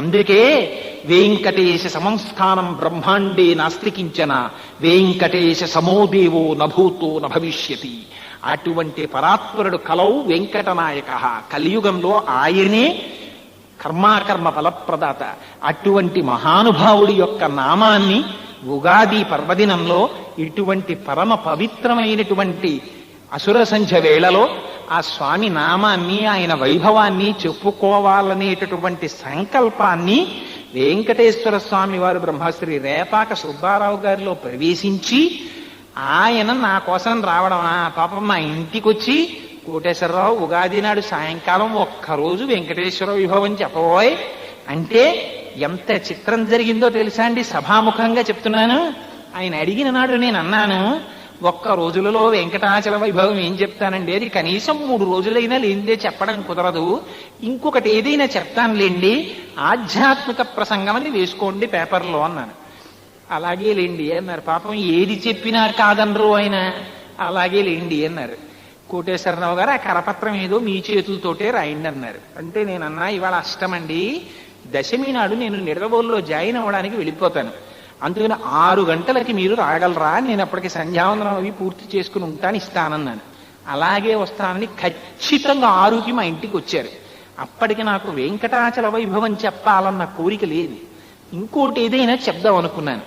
అందుకే వేంకటేశ సంస్థానం బ్రహ్మాండే నాస్తికించన వేంకటేశ సమోదేవో నభూతో నభవిష్యతి అటువంటి పరాత్పరుడు కలవు వెంకటనాయక. కలియుగంలో ఆయనే కర్మాకర్మ ఫలప్రదాత. అటువంటి మహానుభావుడి యొక్క నామాన్ని ఉగాది పర్వదినంలో ఇటువంటి పరమ పవిత్రమైనటువంటి అసుర సంధ్య వేళలో ఆ స్వామి నామాన్ని ఆయన వైభవాన్ని చెప్పుకోవాలనేటటువంటి సంకల్పాన్ని వెంకటేశ్వర స్వామి వారు బ్రహ్మశ్రీ రేపాక సుబ్బారావు గారిలో ప్రవేశించి ఆయన నా కోసం ఆ పాపం మా ఇంటికి వచ్చి కోటేశ్వరరావు ఉగాది నాడు సాయంకాలం ఒక్కరోజు వెంకటేశ్వర విభవం చెప్పబోయ్. అంటే ఎంత చిత్రం జరిగిందో తెలుసా అండి? సభాముఖంగా చెప్తున్నాను. ఆయన అడిగిన నాడు నేను అన్నాను ఒక్క రోజులలో వెంకటాచల వైభవం ఏం చెప్తానండి? అది కనీసం మూడు రోజులైనా లేనిదే చెప్పడం కుదరదు. ఇంకొకటి ఏదైనా చెప్తానులేండి ఆధ్యాత్మిక ప్రసంగం అని వేసుకోండి పేపర్లో అన్నాను. అలాగే లేండి అన్నారు. పాపం ఏది చెప్పినా కాదనరు ఆయన. అలాగే లేండి అన్నారు. కోటేశ్వరరావు గారు ఆ కరపత్రం ఏదో మీ చేతులతోటే రాయండి అన్నారు. అంటే నేను అన్నా ఇవాళ అష్టమండి దశమి నాడు నేను నిడదవోలులో జాయిన్ అవ్వడానికి వెళ్ళిపోతాను. అందుకని ఆరు గంటలకి మీరు రాగలరా నేను అప్పటికి సంధ్యావందనం అవి పూర్తి చేసుకుని ఉంటాను ఇస్తానన్నాను. అలాగే వస్తానని ఖచ్చితంగా ఆరుకి మా ఇంటికి వచ్చారు. అప్పటికి నాకు వెంకటాచల వైభవం చెప్పాలన్న కోరిక లేదు ఇంకోటి ఏదైనా చెప్దాం అనుకున్నాను.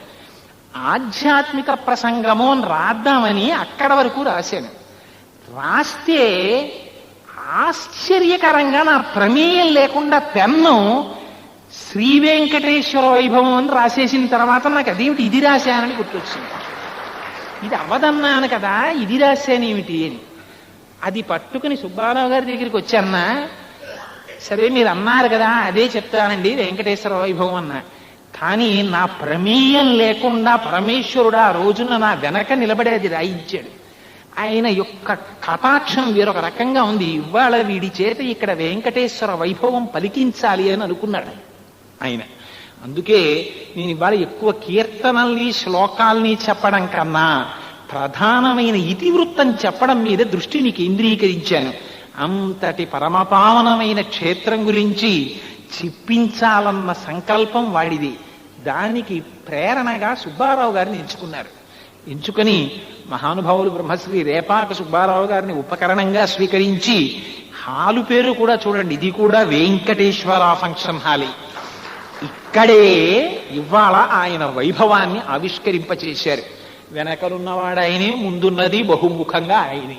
ఆధ్యాత్మిక ప్రసంగము అని రాద్దామని అక్కడ వరకు రాశాను. రాస్తే ఆశ్చర్యకరంగా నా ప్రమేయం లేకుండా పెన్ను శ్రీ వెంకటేశ్వర వైభవం అని రాసేసిన తర్వాత నాకు అదేమిటి ఇది రాశానని గుర్తొచ్చింది. ఇది అవ్వదన్నాను కదా ఇది రాశానేమిటి అని. అది పట్టుకుని సుబ్బారావు గారి దగ్గరికి వచ్చానా? సరే మీరు అన్నారు కదా అదే చెప్తానండి వెంకటేశ్వర వైభవం అన్నా. కానీ నా ప్రమేయం లేకుండా పరమేశ్వరుడు ఆ రోజున నా వెనక నిలబడేది రాయించాడు ఆయన యొక్క కటాక్షం వేరొక రకంగా ఉంది. ఇవాళ వీడి చేత ఇక్కడ వెంకటేశ్వర వైభవం పలికించాలి అని అనుకున్నాడు. ఆయన. అందుకే నేను ఇవాళ ఎక్కువ కీర్తనల్ని శ్లోకాల్ని చెప్పడం కన్నా ప్రధానమైన ఇతివృత్తం చెప్పడం మీద దృష్టిని కేంద్రీకరించాను అంతటి పరమపావనమైన క్షేత్రం గురించి చెప్పించాలన్న సంకల్పం వాడిది. దానికి ప్రేరణగా సుబ్బారావు గారిని ఎంచుకున్నారు. ఎంచుకొని మహానుభావులు బ్రహ్మశ్రీ రేపాక సుబ్బారావు గారిని ఉపకరణంగా స్వీకరించి హాలు పేరు కూడా చూడండి. ఇది కూడా వెంకటేశ్వర ఫంక్షన్ హాలే. ఇక్కడే ఇవాళ ఆయన వైభవాన్ని ఆవిష్కరింపచేశారు. వెనకలున్నవాడు ఆయనే ముందున్నది బహుముఖంగా ఆయనే.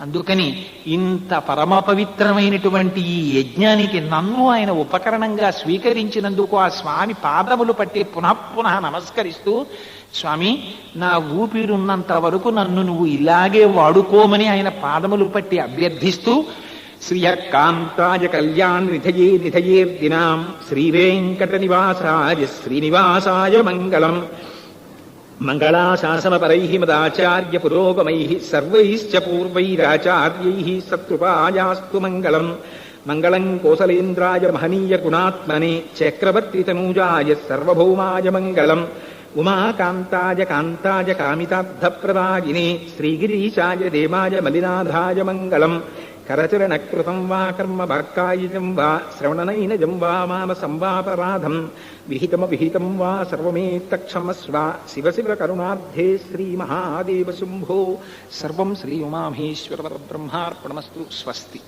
అందుకని ఇంత పరమ పవిత్రమైనటువంటి ఈ యజ్ఞానికి నన్ను ఆయన ఉపకరణంగా స్వీకరించినందుకు ఆ స్వామి పాదములు పట్టి పునఃపునః నమస్కరిస్తూ స్వామి నా ఊపిరున్నంత వరకు నన్ను నువ్వు ఇలాగే వాడుకోమని ఆయన పాదములు పట్టి అభ్యర్థిస్తూ శ్రియకాంతాయ కళ్యాణ్ నిధయే నిధయేర్దినాం శ్రీవేంకట నివాసాయ శ్రీనివాసాయ మంగళం మంగళాశాసనపరై మదాచార్య పురోగమై సర్వైశ్చ పూర్వైరాచార్యై సత్కృపాయాస్తు మంగళం మంగళం కోసలేంద్రాయ మహనీయ గుణాత్మనే చక్రవర్తి తనూజాయ సర్వభౌమాయ మంగళం ఉమాకాంతాయ కాంతాయ కామితార్థప్రదాయినే శ్రీగిరీశాయ దేవాయ మలినాథాయ మంగళం కరచరణకృతం వా కర్మ వాక్కాయిజం వా శ్రవణనైనజం వా మానసం వాపరాధం విహితమ విహితం వా సర్వమేత్తక్షమస్వ శివ శివ కరుణార్థే శ్రీ మహాదేవ శంభో. సర్వం శ్రీ ఉమామహేశ్వర బ్రహ్మార్పణమస్తు స్వస్తి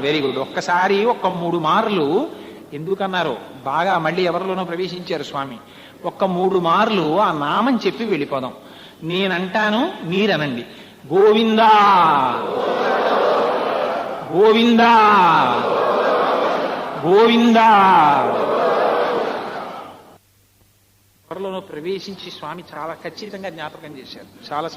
వెరీ గుడ్ ఒక్కసారి ఒక్క మూడు మార్లు ఎందుకన్నారు? బాగా మళ్ళీ ఎవరిలోనో ప్రవేశించారు స్వామి. ఒక్క మూడు మార్లు ఆ నామం చెప్పి వెళ్ళిపోదాం. నేనంటాను మీరనండి. గోవిందా! గోవిందా! గోవిందా! ఎవరిలోనో ప్రవేశించి స్వామి చాలా ఖచ్చితంగా జ్ఞాపకం చేశారు. చాలా